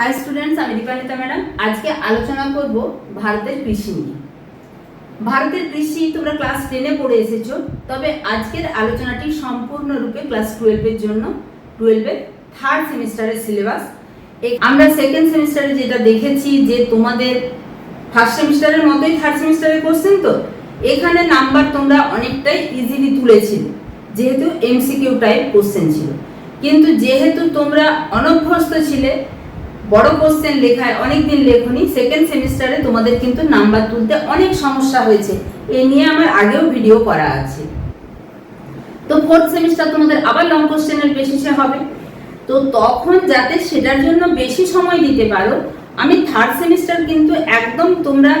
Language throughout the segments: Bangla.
হাই স্টুডেন্টস আমি দীপানিতা ম্যাডাম। আজকে আলোচনা করব ভারতের কৃষি নিয়ে। ভারতের কৃষি তোমরা ক্লাস টেনে পড়ে এসেছ, তবে আজকের আলোচনাটি সম্পূর্ণরূপে ক্লাস টুয়েলভের জন্য টুয়েলভের থার্ড সেমিস্টারের সিলেবাস আমরা সেকেন্ড সেমিস্টারে যেটা দেখেছি যে তোমাদের ফার্স্ট সেমিস্টারের মতোই থার্ড সেমিস্টারের কোশ্চেন তো? এখানে নাম্বার তোমরা অনেকটাই ইজিলি তুলেছিলে, যেহেতু এমসিকিউ টাইপ কোশ্চেন ছিল। কিন্তু যেহেতু তোমরা অনভ্যস্ত ছিলে বড় কোশ্চেন লেখায় অনেক দিন লেখনি সেকেন্ড সেমিস্টারে তোমাদের কিন্তু নাম্বার তুলতে অনেক সমস্যা হয়েছে। এ নিয়ে আমার আগেও ভিডিও করা আছে। তো ফোর্থ সেমিস্টার তোমাদের আবার লং কোশ্চেনের বেসিসে হবে। তো তখন যাতে সেটার জন্য বেশি সময় দিতে পারো, আমি থার্ড সেমিস্টার কিন্তু একদম তোমরা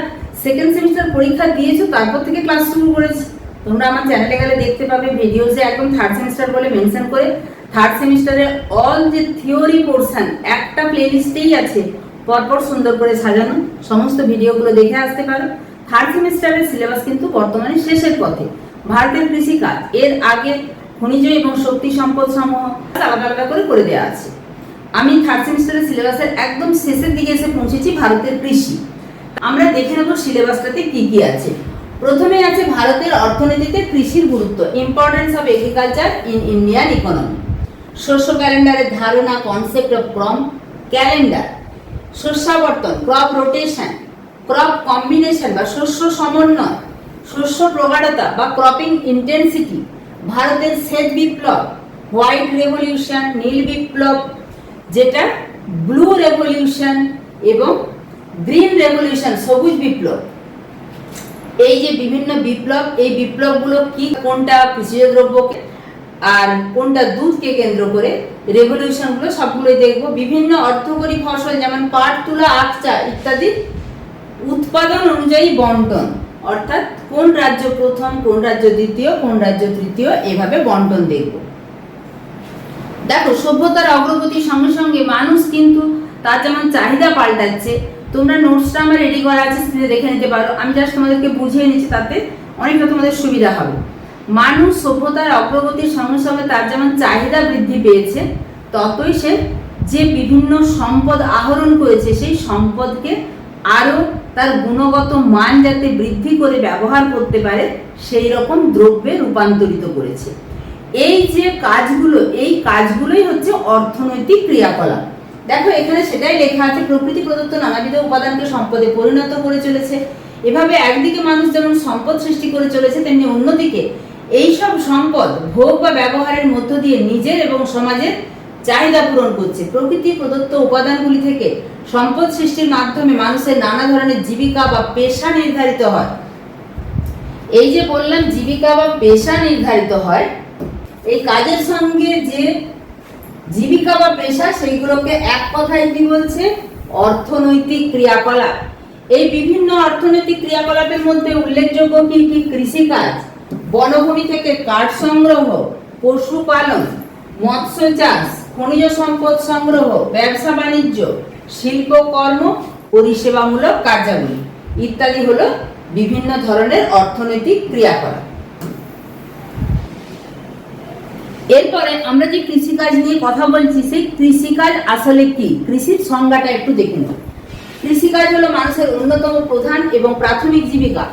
সেকেন্ড সেমিস্টার পরীক্ষা দিয়েছ, তারপর থেকে ক্লাস শুরু করেছি। তোমরা আমার চ্যানেলে গেলে দেখতে পাবে ভিডিওসে একদম থার্ড সেমিস্টার বলে মেনশন করে থার্ড সেমিস্টারে অল যে থিওরি পোর্শন একটা প্লেলিস্টেই আছে। পরপর সুন্দর করে সাজানো, সমস্ত ভিডিওগুলো দেখে আসতে পারো। থার্ড সেমিস্টারের সিলেবাস কিন্তু বর্তমানে শেষের পথে। ভারতের কৃষিকাজ, এর আগে খনিজ এবং শক্তি সম্পদ সমূহ আলাদা আলাদা করে করে দেওয়া আছে। আমি থার্ড সেমিস্টারের সিলেবাসের একদম শেষের দিকে এসে পৌঁছেছি ভারতের কৃষি। আমরা দেখে নেব সিলেবাসটাতে কি কি আছে। প্রথমে আছে ভারতের অর্থনীতিতে কৃষির গুরুত্ব importance of agriculture in Indian economy শস্য ক্যালেন্ডারের ধারণা কনসেপ্ট অফ ক্রম ক্যালেন্ডার শস্যাবর্তন ক্রপ রোটেশন ক্রপ কম্বিনেশন বা শস্য সমন্বয়, শস্য প্রগাঢ়তা বা ক্রপিং ইন্টেন্সিটি ভারতের শ্বেত বিপ্লব হোয়াইট রেভলিউশন নীল বিপ্লব, যেটা ব্লু রেভলিউশন এবং গ্রিন রেভলিউশন সবুজ বিপ্লব। এই যে বিভিন্ন বিপ্লব, এই বিপ্লবগুলো কি, কোনটা কৃষিজ দ্রব্যকে আর কোনটা দুধকে কেন্দ্র করে রেভলিউশনগুলো সবগুলোই দেখব। বিভিন্ন অর্থকরী ফসল, যেমন পাট, তুলা আখ চা ইত্যাদি উৎপাদন অনুযায়ী বন্টন। অর্থাৎ কোন রাজ্য প্রথম, কোন রাজ্য দ্বিতীয়, কোন রাজ্য তৃতীয়, এভাবে বন্টন দেখব। দেখো, সভ্যতার অগ্রগতির সঙ্গে সঙ্গে মানুষ কিন্তু তার যেমন চাহিদা পাল্টাচ্ছে। তোমরা নোটসটা আমার রেডি করা আছে, সেটা দেখে নিতে পারো। আমি জাস্ট তোমাদেরকে বুঝিয়ে নিচ্ছি, তাতে অনেকটা তোমাদের সুবিধা হবে। মানুষ সভ্যতার অগ্রগতির সঙ্গে সঙ্গে তার যেমন চাহিদা বৃদ্ধি পেয়েছে, ততই সে যে বিভিন্ন সম্পদ আহরণ করেছে, সেই সম্পদকে আরও তার গুণগত মান যাতে বৃদ্ধি করে ব্যবহার করতে পারে, সেই রকম দ্রব্যে রূপান্তরিত করেছে। এই যে কাজগুলো, এই কাজগুলোই হচ্ছে অর্থনৈতিক ক্রিয়াকলাপ। দেখো, এখানে সেটাই লেখা আছে, প্রকৃতি প্রদত্ত নানাবিধ উপাদানকে সম্পদে পরিণত করে চলেছে। এভাবে একদিকে মানুষ যেমন সম্পদ সৃষ্টি করে চলেছে, তেমনি অন্যদিকে এই সব সম্পদ ভোগ বা ব্যবহারের মধ্য দিয়ে নিজের এবং সমাজের চাহিদা পূরণ করছে। প্রকৃতি প্রদত্ত উপাদানগুলি থেকে সম্পদ সৃষ্টির মাধ্যমে মানুষের নানা ধরনের জীবিকা বা পেশা নির্ধারিত হয়। এই যে বললাম জীবিকা বা পেশা নির্ধারিত হয়, এই কাজের সঙ্গে যে জীবিকা বা পেশা সেইগুলোকে এক কথায় কি বলছে? অর্থনৈতিক ক্রিয়াকলাপ। এই বিভিন্ন অর্থনৈতিক ক্রিয়াকলাপের মধ্যে উল্লেখযোগ্য কি কি কৃষিকাজ বনভূমি থেকে কাঠ সংগ্রহ, পশুপালন, মৎস্য চাষ, খনিজ সম্পদ সংগ্রহ, ব্যবসা বাণিজ্য শিল্পকর্ম পরিষেবামূলক কার্যাবলী ইত্যাদি হলো বিভিন্ন ধরনের অর্থনৈতিক ক্রিয়াকলাপ। এরপরে আমরা যে কৃষিকাজ নিয়ে কথা বলছি, সেই কৃষিকাজ আসলে কি? কৃষির সংজ্ঞাটা একটু দেখে নেব কৃষিকাজ হলো মানুষের অন্যতম প্রধান এবং প্রাথমিক জীবিকা।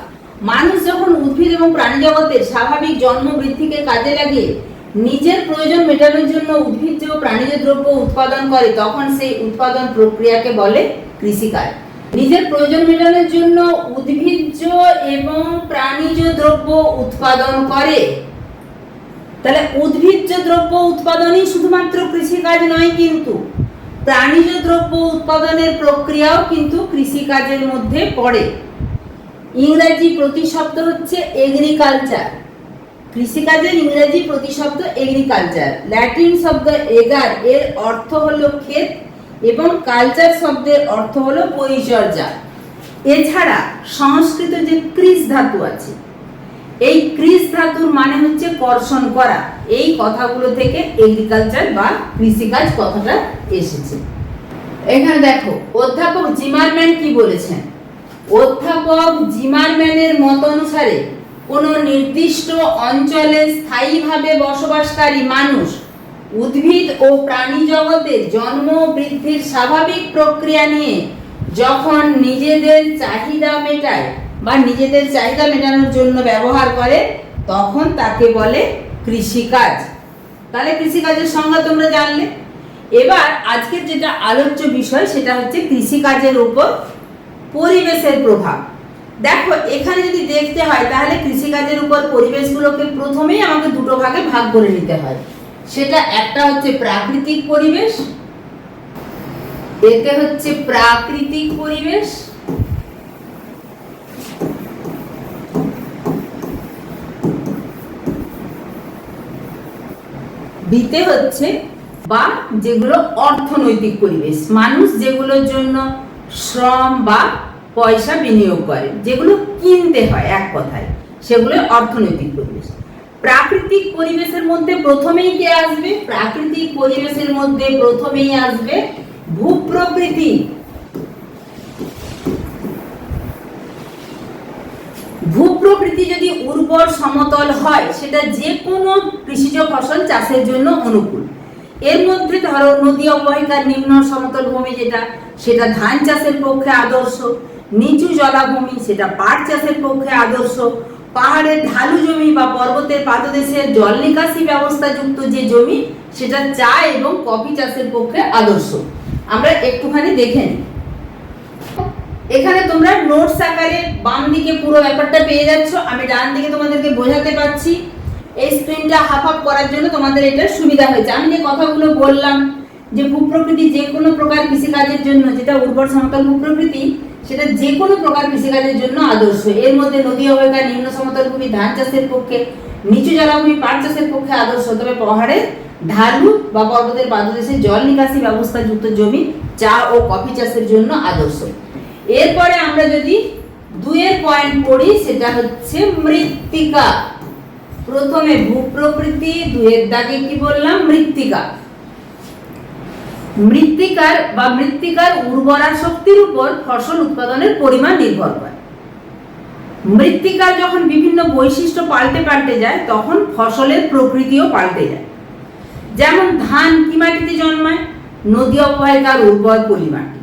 মানুষ যখন উদ্ভিদ এবং প্রাণী জগতের স্বাভাবিক জন্ম বৃদ্ধিকে কাজে লাগিয়ে নিজের প্রয়োজন মেটানোর জন্য উদ্ভিজ্জ ও প্রাণীজ দ্রব্য উৎপাদন করে, তখন সেই উৎপাদন প্রক্রিয়াকে বলে কৃষিকাজ। নিজের প্রয়োজন মেটানোর জন্য উদ্ভিজ্জ এবং প্রাণীজ দ্রব্য উৎপাদন করে। তাহলে উদ্ভিজ্জ দ্রব্য উৎপাদনই শুধুমাত্র কৃষিকাজ নয় কিন্তু, প্রাণীজ দ্রব্য উৎপাদনের প্রক্রিয়াও কিন্তু কৃষিকাজের মধ্যে পড়ে। ইংরাজি প্রতিশব্দ হচ্ছে এগ্রিকালচার কৃষিকাজের ইংরেজি প্রতিশব্দ এগ্রিকালচার ল্যাটিন শব্দ এগার এর অর্থ হলো ক্ষেত এবং কালচার শব্দের অর্থ হলো পরিচর্যা। এছাড়া সংস্কৃত যে ক্রিস ধাতু আছে, এই ক্রিস ধাতুর মানে হচ্ছে কর্ষণ করা। এই কথাগুলো থেকে এগ্রিকালচার বা কৃষিকাজ কথাটা এসেছে। এখানে দেখো, অধ্যাপক জিমারম্যান কি বলেছেন? অধ্যাপক জিমারম্যানের মত অনুসারে কোনো নির্দিষ্ট অঞ্চলে স্থায়ীভাবে বসবাসকারী মানুষ উদ্ভিদ ও প্রাণী জগতের জন্ম বৃদ্ধির স্বাভাবিক প্রক্রিয়া নিয়ে যখন নিজেদের চাহিদা মেটায় বা নিজেদের চাহিদা মেটানোর জন্য ব্যবহার করে, তখন তাকে বলে কৃষিকাজ। তাহলে কৃষিকাজের সংজ্ঞা তোমরা জানলে? এবার আজকের যেটা আলোচ্য বিষয়, সেটা হচ্ছে কৃষিকাজের উপর পরিবেশের প্রভাব। দেখো, এখানে যদি দেখতে হয়, তাহলে কৃষিকাজের উপর পরিবেশগুলোকে প্রথমেই আমাকে দুটো ভাগে ভাগ করে নিতে হয়। সেটা একটা হচ্ছে প্রাকৃতিক পরিবেশ, এতে হচ্ছে প্রাকৃতিক পরিবেশ, বিতে হচ্ছে বা যেগুলো অর্থনৈতিক পরিবেশ। মানুষ যেগুলোর জন্য শ্রম বা পয়সা বিনিয়োগ করে, যেগুলো কিনতে হয় এক কথায়, সেগুলো অর্থনৈতিক পরিবেশ। প্রাকৃতিক পরিবেশের মধ্যে প্রথমেই কে আসবে? প্রাকৃতিক পরিবেশের মধ্যে প্রথমেই আসবে ভূপ্রকৃতি। ভূপ্রকৃতি যদি উর্বর সমতল হয়, সেটা যে কোনো কৃষিজ ফসল চাষের জন্য অনুকূল। এর মধ্যে ধরো নদী অববাহিকার নিম্ন সমতল ভূমি যেটা, সেটা ধান চাষের পক্ষে আদর্শ। নিচু জলাভূমি, সেটা পাট চাষের পক্ষে আদর্শ। পাহাড়ের ঢালু জমি বা পর্বতের পাদদেশের জল নিকাশি ব্যবস্থা যুক্ত যে জমি, সেটা চা এবং কফি চাষের পক্ষে আদর্শ। আমরা একটুখানি দেখে নিই। এখানে তোমরা নোটস আকারে বাম দিকে পুরো ব্যাপারটা পেয়ে যাচ্ছ। আমি ডান দিকে তোমাদেরকে বোঝাতে পারছি এই স্ক্রিনটা হাফ হাফ করার জন্য তোমাদের এটা সুবিধা হয়েছে। আমি যে কথাগুলো বললাম, যে ভূপ্রকৃতি যে কোনো প্রকার কৃষিকাজের জন্য, যেটা উর্বর সমতল ভূপ্রকৃতি, সেটা যে কোনো প্রকার কৃষিকাজের জন্য আদর্শ। এর মধ্যে নদী অববাহিকা নিম্ন সমতল ভূমি, ধান চাষের পক্ষে, নিচু জলাভূমি, পাট চাষের পক্ষে আদর্শ। তবে পাহাড়ে ঢালু বা পর্বতের পাদদেশে জল নিকাশি ব্যবস্থা যুক্ত জমি, চা ও কফি চাষের জন্য আদর্শ। এরপরে আমরা যদি দুয়ের পয়েন্ট পড়ি, সেটা হচ্ছে মৃত্তিকা। প্রথমে ভূপ্রকৃতি, দুয়ের দাগে কি বললাম? মৃত্তিকা। মৃত্তিকার বা মৃত্তিকার উর্বরা শক্তির উপর ফসল উৎপাদনের পরিমাণ নির্ভর করে। মৃত্তিকার যখন বিভিন্ন বৈশিষ্ট্য পাল্টে পাল্টে যায়, তখন ফসলের প্রকৃতিও পাল্টে যায়। যেমন ধান কি মাটিতে জন্মায়? নদী অববাহিকার উর্বর পলি মাটি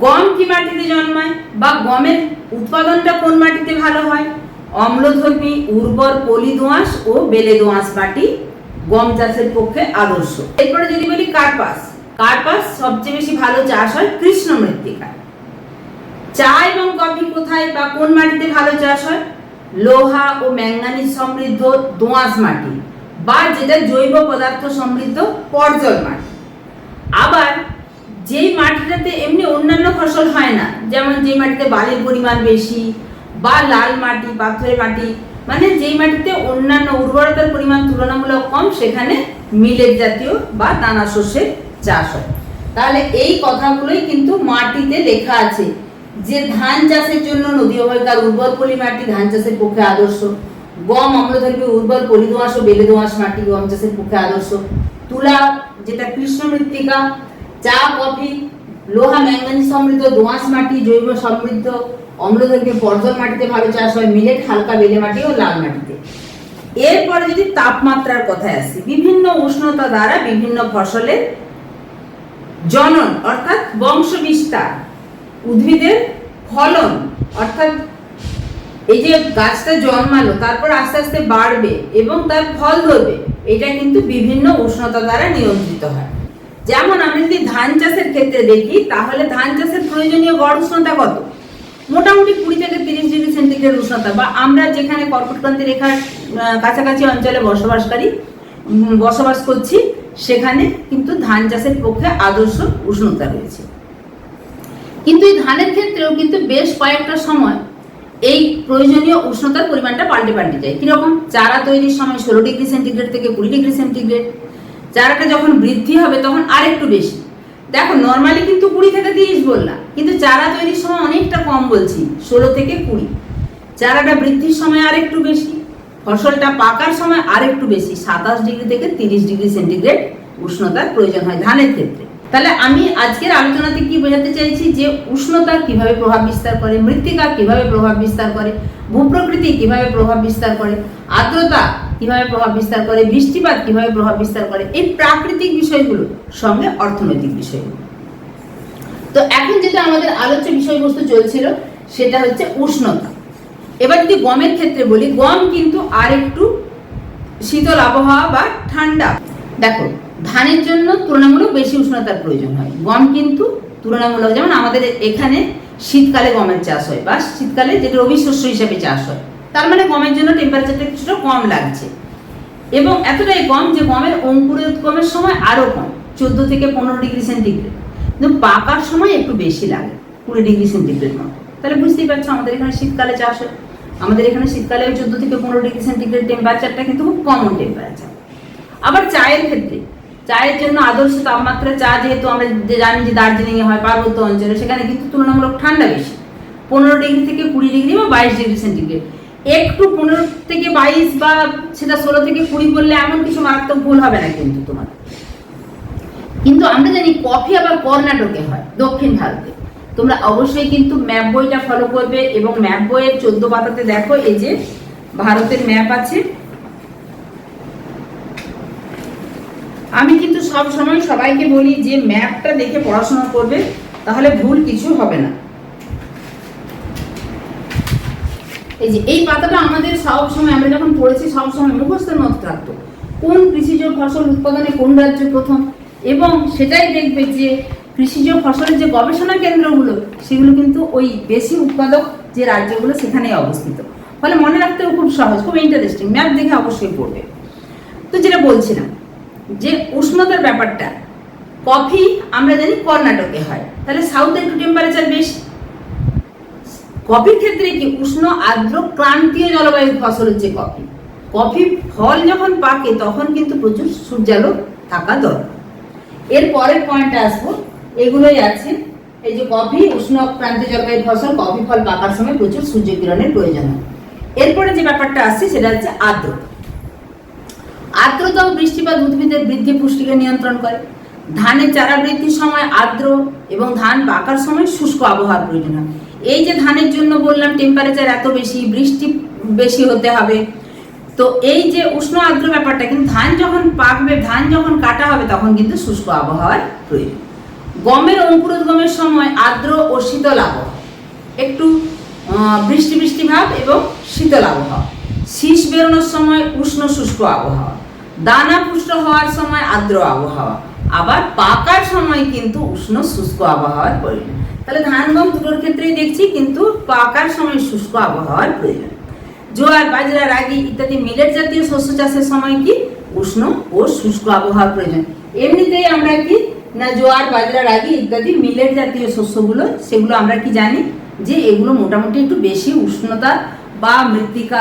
গম কি মাটিতে জন্মায়? বা গমের উৎপাদনটা কোন মাটিতে ভালো হয়? অম্লধর্মী, উর্বর পলি দোআঁশ ও বেলে দোআঁশ মাটি গম চাষের পক্ষে আদর্শ। এরপরে যদি বলি কার্পাস কার্পাস সবচেয়ে বেশি ভালো চাষ হয় কৃষ্ণ মৃত্তিকায়। চা এবং কফি কোথায় বা কোন মাটিতে ভালো চাষ হয়? লোহা ও ম্যাঙ্গানিজ সমৃদ্ধ দোআঁশ মাটি বা যেটা জৈব পদার্থ সমৃদ্ধ পর্জল মাটি। আবার যেই মাটিটাতে এমনি অন্যান্য ফসল হয় না, যেমন যে মাটিতে বালির পরিমাণ বেশি বা লাল মাটি পাথরের মাটি মানে যেই মাটিতে অন্যান্য উর্বরতার পরিমাণ তুলনামূলক কম, সেখানে মিলেট জাতীয় বা দানা শস্যের চাষ হয়। তাহলে এই কথাগুলোই কিন্তু মাটিতে লেখা আছে যে ধান চাষের জন্য নদী অববাহিকার উর্বর পলি মাটি ধান চাষের পক্ষে আদর্শ। গম, অম্লধর্মী উর্বর পলি দোআঁশ ও বেলে দোআঁশ মাটি গম চাষের পক্ষে আদর্শ। তুলা, যেটা কৃষ্ণ মৃত্তিকা চা, কফি লোহা ম্যাঙ্গানিজ সমৃদ্ধ, দোআঁশ মাটি, জৈব সমৃদ্ধ অম্লধর্মী পর্জল মাটিতে ভালো চাষ হয়, মিলেট, হালকা বেলে মাটি ও লাল মাটিতে। এরপরে যদি তাপমাত্রার কথায় আসি, বিভিন্ন উষ্ণতা দ্বারা বিভিন্ন ফসলের জনন, অর্থাৎ বংশ বিস্তার উদ্ভিদের ফলন, অর্থাৎ এই যে গাছটা জন্মালো, তারপর আস্তে আস্তে বাড়বে এবং তার ফল ধরবে, এটা কিন্তু বিভিন্ন উষ্ণতা দ্বারা নিয়ন্ত্রিত হয়। যেমন আমি যদি ধান চাষের ক্ষেত্রে দেখি, তাহলে ধান চাষের প্রয়োজনীয় গড় উষ্ণতা কত? মোটামুটি কুড়ি থেকে তিরিশ ডিগ্রি সেন্টিগ্রেড উষ্ণতা, বা আমরা যেখানে কর্কটক্রান্তি রেখার কাছাকাছি অঞ্চলে বসবাসকারী বসবাস করছি, সেখানে কিন্তু ধান চাষের পক্ষে আদর্শ উষ্ণতা রয়েছে। কিন্তু এই ধানের ক্ষেত্রেও কিন্তু বেশ কয়েকটা সময় এই প্রয়োজনীয় উষ্ণতার পরিমাণটা পাল্টে পাল্টে যায়। কীরকম? চারা তৈরির সময় ষোলো ডিগ্রি সেন্টিগ্রেড থেকে কুড়ি ডিগ্রি সেন্টিগ্রেড চারাটা যখন বৃদ্ধি হবে তখন আরেকটু বেশি। দেখো নর্মালি কিন্তু কুড়ি থেকে তিরিশ বললাম, কিন্তু চারা তৈরির সময় অনেকটা কম বলছি, ষোলো থেকে কুড়ি। চারাটা বৃদ্ধির সময় আরেকটু বেশি, ফসলটা পাকার সময় আরেকটু বেশি, সাতাশ ডিগ্রি থেকে তিরিশ ডিগ্রি সেন্টিগ্রেড উষ্ণতার প্রয়োজন হয় ধানের ক্ষেত্রে। তাহলে আমি আজকের আলোচনাতে কি বোঝাতে চাইছি যে উষ্ণতা কীভাবে প্রভাব বিস্তার করে, মৃত্তিকা কীভাবে প্রভাব বিস্তার করে, ভূপ্রকৃতি কীভাবে প্রভাব বিস্তার করে, আর্দ্রতা কীভাবে প্রভাব বিস্তার করে, বৃষ্টিপাত কীভাবে প্রভাব বিস্তার করে, এই প্রাকৃতিক বিষয়গুলো সঙ্গে অর্থনৈতিক বিষয়গুলো। তো এখন যেটা আমাদের আলোচ্য বিষয়বস্তু চলছিল, সেটা হচ্ছে উষ্ণতা। এবার যদি গমের ক্ষেত্রে বলি, গম কিন্তু আর একটু শীতল আবহাওয়া বা ঠান্ডা। দেখো, ধানের জন্য তুলনামূলক বেশি উষ্ণতার প্রয়োজন হয়। গম কিন্তু তুলনামূলক, যেমন আমাদের এখানে শীতকালে গমের চাষ হয়, বা শীতকালে যেটা রবি শস্য হিসেবে চাষ হয়। তার মানে গমের জন্য টেম্পারেচারটা কিছুটা কম লাগছে। এবং এতটাই কম যে গমের অঙ্কুরোদ্গমের সময় আরও কম, চোদ্দ থেকে পনেরো ডিগ্রি সেন্টিগ্রেড কিন্তু পাকার সময় একটু বেশি লাগে, কুড়ি ডিগ্রি সেন্টিগ্রেড মতো। তাহলে বুঝতেই পারছ আমাদের এখানে শীতকালে চাষ হয়। আমাদের এখানে শীতকালে চোদ্দ থেকে পনেরো ডিগ্রি সেন্টিগ্রেড টেম্পারেচারটা কিন্তু খুব কমন টেম্পারেচার আবার চায়ের ক্ষেত্রে, চায়ের জন্য আদর্শ তাপমাত্রা চা যেহেতু আমরা জানি যে দার্জিলিংয়ে হয়, পার্বত্য অঞ্চলে, সেখানে কিন্তু তুলনামূলক ঠান্ডা বেশি। পনেরো ডিগ্রি থেকে কুড়ি ডিগ্রি বা বাইশ ডিগ্রি সেন্টিগ্রেড একটু পনেরো থেকে বাইশ বা সেটা ষোলো থেকে কুড়ি বললে এমন কিছু মারাত্মক ভুল হবে না কিন্তু তোমার। কিন্তু আমরা জানি কফি আবার কর্ণাটকে হয়, দক্ষিণ ভারতে। তোমরা অবশ্যই কিন্তু ম্যাপ বইটা ফলো করবে এবং ম্যাপ বইয়ের চোদ্দ পাতাতে দেখো এই যে ভারতের ম্যাপ আছে। আমি কিন্তু সব সময় সবাইকে বলি যে ম্যাপটা দেখে পড়াশোনা করবে, তাহলে ভুল কিছু হবে না। এই যে, এই পাতাটা আমাদের সব সময়, আমরা যখন পড়েছি, সব সময় মুখস্থের মতো থাকতো। কোন কৃষিজ ফসল উৎপাদনে কোন রাজ্য প্রথম? এবং সেটাই দেখবে যে, কৃষিজ ফসলের যে গবেষণা কেন্দ্রগুলো, সেগুলো কিন্তু ওই বেশি উৎপাদক যে রাজ্যগুলো সেখানেই অবস্থিত। ফলে মনে রাখতেও খুব সহজ, খুব ইন্টারেস্টিং ম্যাপ দেখে অবশ্যই পড়বে। তো যেটা বলছিলাম, যে উষ্ণতার ব্যাপারটা, কফি আমরা জানি কর্ণাটকে হয়। তাহলে সাউথে একটু টেম্পারেচার বেশি কফির ক্ষেত্রে কি উষ্ণ, আর্দ্র ক্রান্তীয় জলবায়ুর ফসল হচ্ছে কফি? কফি ফল যখন পাকে, তখন কিন্তু প্রচুর সূর্যালো থাকা দরকার। এর পরের পয়েন্টে আসব। এগুলোই আছে। এই যে কফি, উষ্ণ ক্রান্তীয় জলবায়ুর ফসল, কফি ফল পাকার সময় প্রচুর সূর্যকিরণের প্রয়োজন হয়। এরপরে যে ব্যাপারটা আসছে, সেটা হচ্ছে আর্দ্রতা আর্দ্রতা বৃষ্টিপাত উদ্ভিদের বৃদ্ধি পুষ্টিকে নিয়ন্ত্রণ করে। ধানের চারা বৃদ্ধির সময় আর্দ্র এবং ধান পাকার সময় শুষ্ক আবহাওয়ার প্রয়োজন হয়। এই যে ধানের জন্য বললাম টেম্পারেচার এত বেশি, বৃষ্টি বেশি হতে হবে। তো এই যে উষ্ণ আর্দ্র ব্যাপারটা, কিন্তু ধান যখন পাকবে, ধান যখন কাটা হবে, তখন কিন্তু শুষ্ক আবহাওয়ার প্রয়োজন। গমের অঙ্কুরোদ্গমের সময় আর্দ্র ও শীতল আবহাওয়া। একটু বৃষ্টি বৃষ্টি ভাব এবং শীতল আবহাওয়া। শীষ বেরোনোর সময় উষ্ণ শুষ্ক আবহাওয়া। দানা পুষ্ট হওয়ার সময় আর্দ্র আবহাওয়া। আবার পাকার সময় কিন্তু উষ্ণ শুষ্ক আবহাওয়ার প্রয়োজন। তাহলে ধান গম দুটোর ক্ষেত্রেই দেখছি, কিন্তু পাকার সময় শুষ্ক আবহাওয়ার প্রয়োজন। জোয়ার, বাজরা, রাগি ইত্যাদি মিলেট জাতীয় শস্য চাষের সময় কি উষ্ণ ও শুষ্ক আবহাওয়ার প্রয়োজন? এমনিতেই আমরা কি না জোয়ার, বাজরা, রাগি ইত্যাদি মিলেট জাতীয় শস্যগুলো, সেগুলো আমরা কি জানি যে এগুলো মোটামুটি একটু বেশি উষ্ণতা বা মৃত্তিকা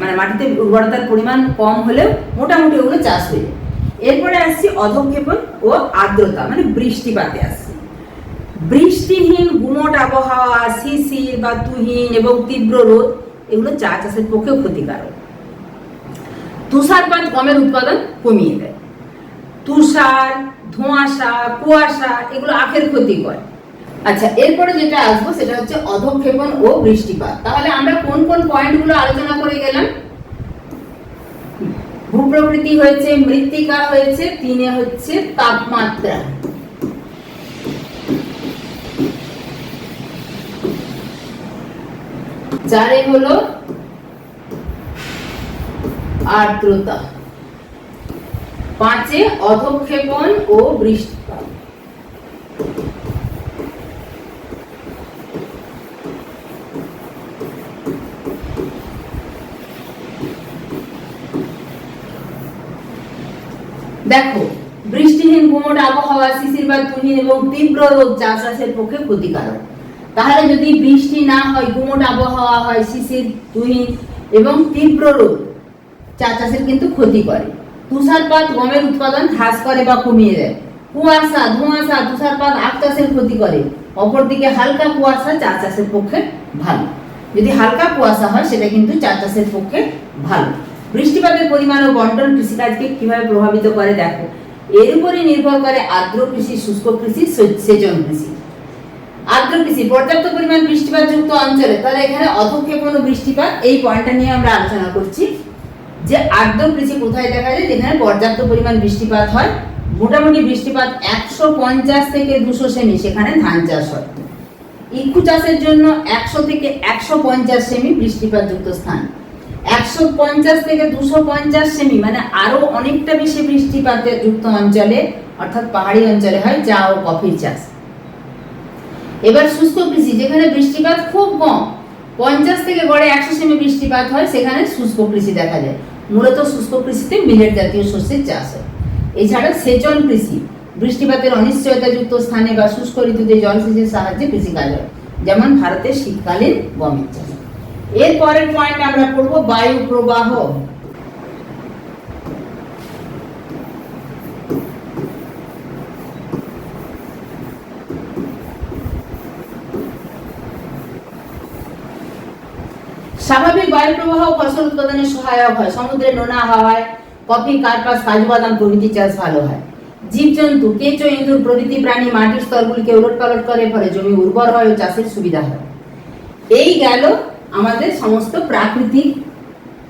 মানে মাটিতে উর্বরতার পরিমাণ কম হলেও মোটামুটি ওগুলো চাষ হয়ে যায়। এরপরে আসছি অধক্ষেপণ ও আর্দ্রতা মানে বৃষ্টিপাতে আসছি। বৃষ্টিহীন গুমট আবহাওয়া, শিশির বা তুহিন এবং তীব্র রোদ, এগুলো চা চাষের পক্ষে ক্ষতিকারক। তুষারপাত গমের উৎপাদন কমিয়ে দেয়। তুষার, ধোঁয়াশা, কুয়াশা, এগুলো আখের ক্ষতি করে। আচ্ছা এরপরে যেটা আসব সেটা হচ্ছে অধক্ষেপণ ও বৃষ্টিপাত। তাহলে আমরা কোন কোন পয়েন্টগুলো আলোচনা করে গেলাম? ভূপ্রকৃতি হয়েছে, মৃত্তিকা হয়েছে, তিনে হচ্ছে তাপমাত্রা। চারে হলো আর্দ্রতা। পাঁচে অধক্ষেপণ ও বৃষ্টিপাত। দেখো, বৃষ্টিহীন গুমট আবহাওয়া, শিশির বা তুহিন এবং তীব্র রোদ চাষবাসের পক্ষে ক্ষতিকারক। তাহলে যদি বৃষ্টি না হয়, গুমট আবহাওয়া হয়, শিশির, তুহিন এবং তীব্র রোদ, চা চাষের কিন্তু ক্ষতি করে। তুষারপাত গমের উৎপাদন হ্রাস করে বা কমিয়ে দেয়। কুয়াশা, ধোঁয়াশা, তুষারপাত আখ চাষের ক্ষতি করে। অপরদিকে হালকা কুয়াশা চা চাষের পক্ষে ভালো। যদি হালকা কুয়াশা হয়, সেটা কিন্তু চা চাষের পক্ষে ভালো। বৃষ্টিপাতের পরিমাণ ও বন্টন কৃষিকাজকে কীভাবে প্রভাবিত করে, দেখো। এর উপরে নির্ভর করে আর্দ্র কৃষি, শুষ্ক কৃষি সেচন কৃষি। আর্দ্র কৃষি পর্যাপ্ত পরিমাণ বৃষ্টিপাত যুক্ত অঞ্চলে, তাহলে এখানে অধক্ষেপণ বৃষ্টিপাত এই পয়েন্টটা নিয়ে আমরা আলোচনা করছি। যে আর্দ্র কৃষি কোথায় দেখা যায় যেখানে পর্যাপ্ত পরিমাণ বৃষ্টিপাত হয়? মোটামুটি বৃষ্টিপাত একশো পঞ্চাশ থেকে দুশো সেমি, সেখানে ধান চাষ হয়। ইক্ষু চাষের জন্য একশো থেকে একশো পঞ্চাশ সেমি বৃষ্টিপাত যুক্ত স্থান। একশো পঞ্চাশ থেকে দুশো পঞ্চাশ সেমি মানে আরও অনেকটা বেশি বৃষ্টিপাতের যুক্ত অঞ্চলে, অর্থাৎ পাহাড়ি অঞ্চলে হয় চা ও কফির চাষ। এবার শুষ্ক কৃষি যেখানে বৃষ্টিপাত খুব কম, পঞ্চাশ থেকে গড়ে একশো সেমি বৃষ্টিপাত হয়, সেখানে শুষ্ক কৃষি দেখা যায়। মূলত শুষ্ক কৃষিতে মিলেট জাতীয় শস্যের চাষ হয়। এছাড়া সেচন কৃষি, বৃষ্টিপাতের অনিশ্চয়তাযুক্ত স্থানে বা শুষ্ক ঋতুতে জলসেচের সাহায্যে কৃষিকাজ হয়, যেমন ভারতের শীতকালীন গমের চাষ। এর পরের পয়েন্ট আমরা পড়ব বায়ু প্রবাহ স্বাভাবিক বায়ু প্রবাহ ফসল উৎপাদনে সহায়ক হয়। সমুদ্রে নোনা হাওয়ায় কফি, কার্পাস, কাজু বাদাম প্রভৃতি চাষ ভালো হয়। জীবজন্তু, কেঁচো, ইঁদুর প্রভৃতি প্রাণী মাটির স্তরগুলিকে উলট পালট করে, ফলে জমি উর্বর হয় ও চাষের সুবিধা হয়। এই গেল আমাদের সমস্ত প্রাকৃতিক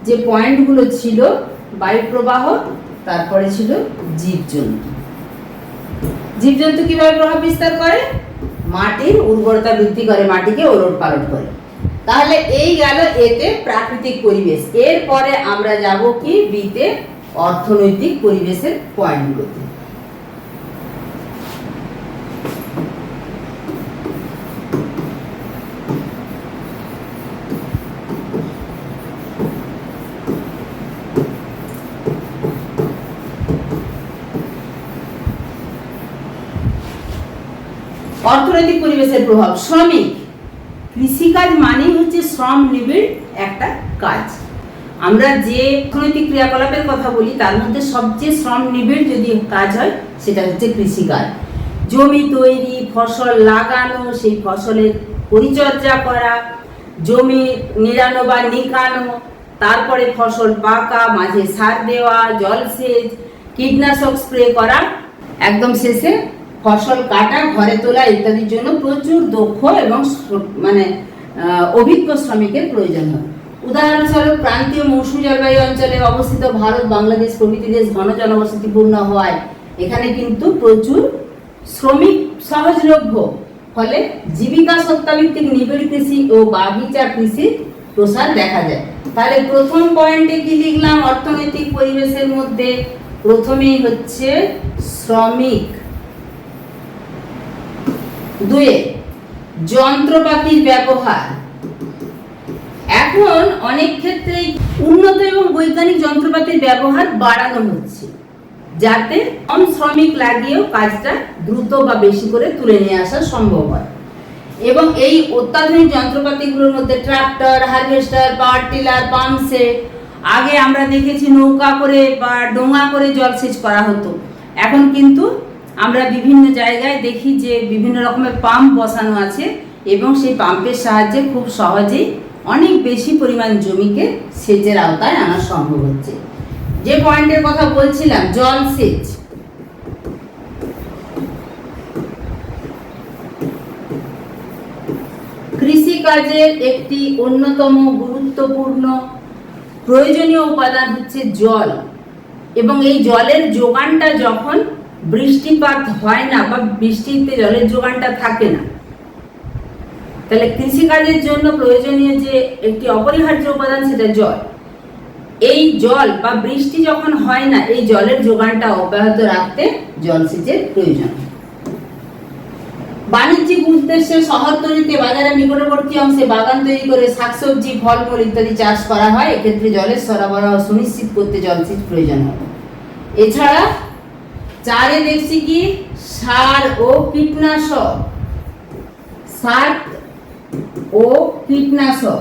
যে পয়েন্টগুলো ছিল বায়ু প্রবাহ তারপরে ছিল জীবজন্তু। জীবজন্তু কীভাবে প্রভাব বিস্তার করে? মাটির উর্বরতা বৃদ্ধি করে, মাটিকে ওলট পালট করে। তাহলে এই গেল এতে প্রাকৃতিক পরিবেশ। এরপরে আমরা যাব কি? বিতে অর্থনৈতিক পরিবেশের পয়েন্টগুলোতে। অর্থনৈতিক পরিবেশের প্রভাব। শ্রমিক কৃষিকাজ মানেই হচ্ছে শ্রম নিবিড় একটা কাজ। আমরা যে অর্থনৈতিক ক্রিয়াকলাপের কথা বলি, তার মধ্যে সবচেয়ে শ্রম নিবিড় যদি কাজ হয়, সেটা হচ্ছে কৃষিকাজ। জমি তৈরি, ফসল লাগানো, সেই ফসলের পরিচর্যা করা, জমি নিড়ানো বা নিকানো, তারপরে ফসল পাকা, মাঝে সার দেওয়া, জলসেচ, কীটনাশক স্প্রে করা, একদম শেষে ফসল কাটা, ঘরে তোলা ইত্যাদির জন্য প্রচুর দক্ষ এবং মানে অভিজ্ঞ শ্রমিকের প্রয়োজন হয়। উদাহরণস্বরূপ প্রান্তীয় মৌসুমী জলবায়ু অঞ্চলে অবস্থিত ভারত, বাংলাদেশ প্রভৃতি দেশ ঘন জনবসতিপূর্ণ হওয়ায় এখানে কিন্তু প্রচুর শ্রমিক সহজলভ্য। ফলে জীবিকা সত্তাভিত্তিক নিবিড় কৃষি ও বাগিচা কৃষির প্রসার দেখা যায়। তাহলে প্রথম পয়েন্টে কি লিখলাম? অর্থনৈতিক পরিবেশের মধ্যে প্রথমেই হচ্ছে শ্রমিক। দুয়ে, যন্ত্রপাতির ব্যবহার। এখন অনেক ক্ষেত্রেই উন্নত এবং বৈজ্ঞানিক যন্ত্রপাতির ব্যবহার বাড়ানো হচ্ছে, যাতে কম শ্রমিক লাগিয়েও কাজটা দ্রুত বা বেশি করে তুলে নিয়ে আসা সম্ভব হয়। এবং এই অত্যাধুনিক যন্ত্রপাতিগুলোর মধ্যে tractor, harvester, power tiller pump set আগে আমরা দেখেছি নৌকা করে বা ডোঙা করে জলসেচ করা হতো। এখন কিন্তু আমরা বিভিন্ন জায়গায় দেখি যে বিভিন্ন রকমের পাম্প বসানো আছে এবং সেই পাম্পের সাহায্যে খুব সহজেই অনেক বেশি পরিমাণ জমিকে সেচের আওতায় আনা সম্ভব হচ্ছে। যে পয়েন্টের কথা বলছিলাম জলসেচ কৃষিকাজের একটি অন্যতম গুরুত্বপূর্ণ প্রয়োজনীয় উপাদান হচ্ছে জল এবং এই জলের যোগানটা যখন বৃষ্টিপাত হয় না বা বৃষ্টিতে জলের যোগানটা থাকে না। তাহলে কৃষিকাজের জন্য প্রয়োজনীয় যে একটি অপরিহার্য উপাদান সেটা জল। এই জল বা বৃষ্টি যখন হয় না, এই জলের যোগানটা অব্যাহত রাখতে জলসেচের প্রয়োজন। বাণিজ্যিক উদ্দেশ্যে শহরতলিতে বাজারের নিকটবর্তী অংশে বাগান তৈরি করে শাকসবজি, ফলমূল ইত্যাদি চাষ করা হয়, এক্ষেত্রে জলের সরবরাহ সুনিশ্চিত করতে জলসেচ প্রয়োজন হয়। এছাড়া চারে দেখছি কি? সার ও কীটনাশক। সার ও কীটনাশক।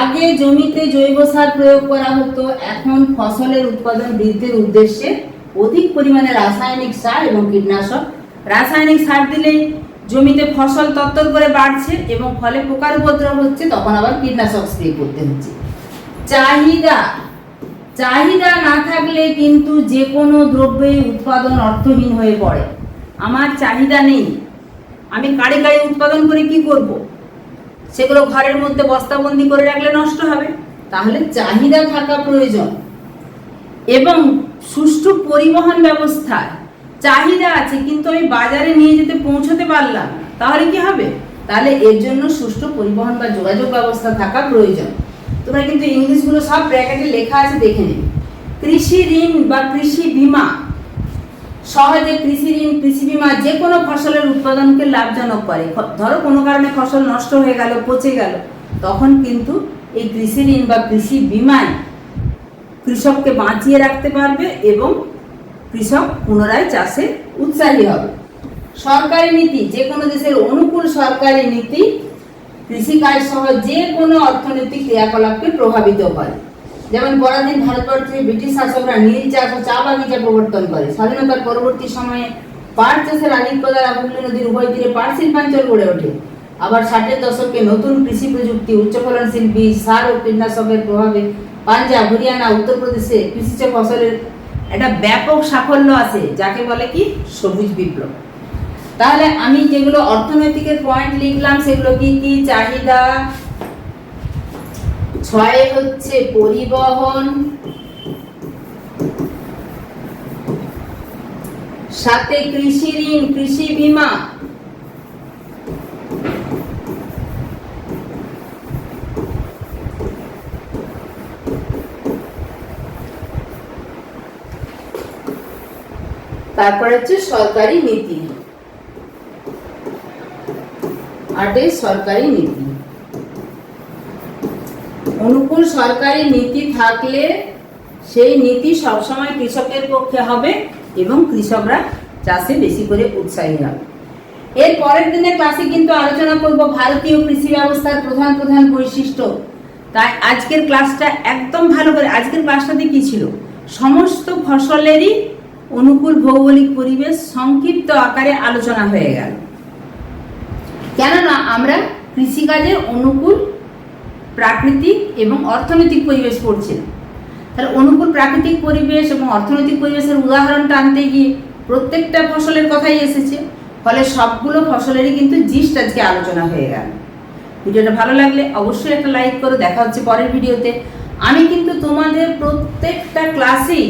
আগে জমিতে জৈব সার প্রয়োগ করা হতো, এখন ফসলের উৎপাদন বৃদ্ধির উদ্দেশ্যে অধিক পরিমাণে রাসায়নিক সার এবং কীটনাশক। রাসায়নিক সার দিলে জমিতে ফসল তত্তর করে বাড়ছে এবং ফলে পোকার উপদ্রব হচ্ছে, তখন আবার কীটনাশক স্প্রে করতে হচ্ছে। চাহিদা চাহিদা না থাকলে কিন্তু যে কোনো দ্রব্যের উৎপাদন অর্থহীন হয়ে পড়ে। আমার চাহিদা নেই। আমি কাড়ে কাড়ে উৎপাদন করে কি করব। সেগুলো ঘরের মধ্যে বস্তাবন্দি করে রাখলে নষ্ট হবে। তাহলে চাহিদা থাকা প্রয়োজন। এবং সুষ্ঠু পরিবহন ব্যবস্থা চাহিদা আছে, কিন্তু আমি বাজারে নিয়ে যেতে পৌঁছতে পারলাম তাহলে কি হবে? তাহলে এর জন্য সুষ্ঠু পরিবহন বা যোগাযোগ ব্যবস্থা থাকা প্রয়োজন। তোমরা কিন্তু ইংলিশগুলো সব ব্র্যাকেটে লেখা আছে, দেখে নেবে কৃষি ঋণ বা কৃষি বীমা। সহজে কৃষি ঋণ, কৃষি বীমা যে কোনো ফসলের উৎপাদনকে লাভজনক করে। ধরো কোনো কারণে ফসল নষ্ট হয়ে গেল, পচে গেল, তখন কিন্তু এই কৃষি ঋণ বা কৃষি বীমায় কৃষককে বাঁচিয়ে রাখতে পারবে এবং কৃষক পুনরায় চাষে উৎসাহী হবে। সরকারি নীতি, যে কোনো দেশের অনুকূল সরকারি নীতি কৃষিকাজ সহ যে কোনো অর্থনৈতিক ক্রিয়াকলাপকে প্রভাবিত করে। যেমন পরাধীন ভারতবর্ষে ব্রিটিশ শাসকরা নীল চাষ ও চা বাগিচা প্রবর্তন করে। স্বাধীনতার পরবর্তী সময়ে পাট চাষের আধিক্য দ্বারা হুগলি নদীর উভয় তীরে পাট শিল্পাঞ্চল গড়ে ওঠে। আবার ষাটের দশকে নতুন কৃষি প্রযুক্তি উচ্চ ফলনশীল বীজ সার ও কীটনাশকের প্রভাবে পাঞ্জাব, হরিয়ানা, উত্তরপ্রদেশে কৃষিজ ফসলের একটা ব্যাপক সাফল্য আছে যাকে বলে কি? সবুজ বিপ্লব। তাহলে আমি যেগুলো অর্থনৈতিকের পয়েন্ট লিখলাম, সেগুলো কি কি? চাহিদা। ছয় হচ্ছে পরিবহন। সাথে কৃষি ঋণ, কৃষি বীমা। তারপর হচ্ছে সরকারি নীতি। আটে সরকারি নীতি। অনুকূল সরকারি নীতি থাকলে সেই নীতি সবসময় কৃষকের পক্ষে হবে এবং কৃষকরা চাষে বেশি করে উৎসাহী হবে। এর পরের দিনের ক্লাসে কিন্তু আলোচনা করব ভারতীয় কৃষি ব্যবস্থার প্রধান প্রধান বৈশিষ্ট্য। তাই আজকের ক্লাসটা একদম ভালো করে আজকের ক্লাসটাতে কি ছিল? সমস্ত ফসলেরই অনুকূল ভৌগোলিক পরিবেশ সংক্ষিপ্ত আকারে আলোচনা হয়ে গেল। কেননা আমরা কৃষিকাজের অনুকূল প্রাকৃতিক এবং অর্থনৈতিক পরিবেশ পড়ছিলাম তাহলে অনুকূল প্রাকৃতিক পরিবেশ এবং অর্থনৈতিক পরিবেশের উদাহরণ টানতে গিয়ে প্রত্যেকটা ফসলের কথাই এসেছে। ফলে সবগুলো ফসলেরই কিন্তু জিস্ট আজকে আলোচনা হয়ে গেল। ভিডিওটা ভালো লাগলে অবশ্যই একটা লাইক করো। দেখা হচ্ছে পরের ভিডিওতে। আমি কিন্তু তোমাদের প্রত্যেকটা ক্লাসেই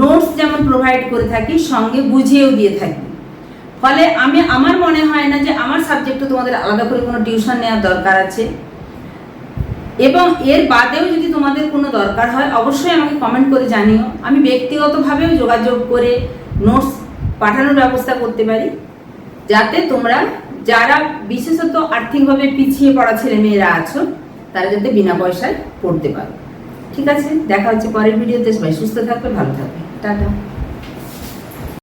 নোটস যেমন প্রোভাইড করে থাকি, সঙ্গে বুঝিয়েও দিয়ে থাকি। ফলে আমি, আমার মনে হয় না যে আমার সাবজেক্টে তোমাদের আলাদা করে কোনো টিউশন নেওয়ার দরকার আছে। এবং এর বাদেও যদি তোমাদের কোনো দরকার হয়, অবশ্যই আমাকে কমেন্ট করে জানিও। আমি ব্যক্তিগতভাবেও যোগাযোগ করে নোটস পাঠানোর ব্যবস্থা করতে পারি, যাতে তোমরা যারা বিশেষত আর্থিকভাবে পিছিয়ে পড়া ছেলে মেয়েরা আছো, তারা যাতে বিনা পয়সায় পড়তে পারো। ঠিক আছে? দেখা হচ্ছে পরের ভিডিওতে সবাই সুস্থ থাকবে, ভালো থাকবে। টাটা।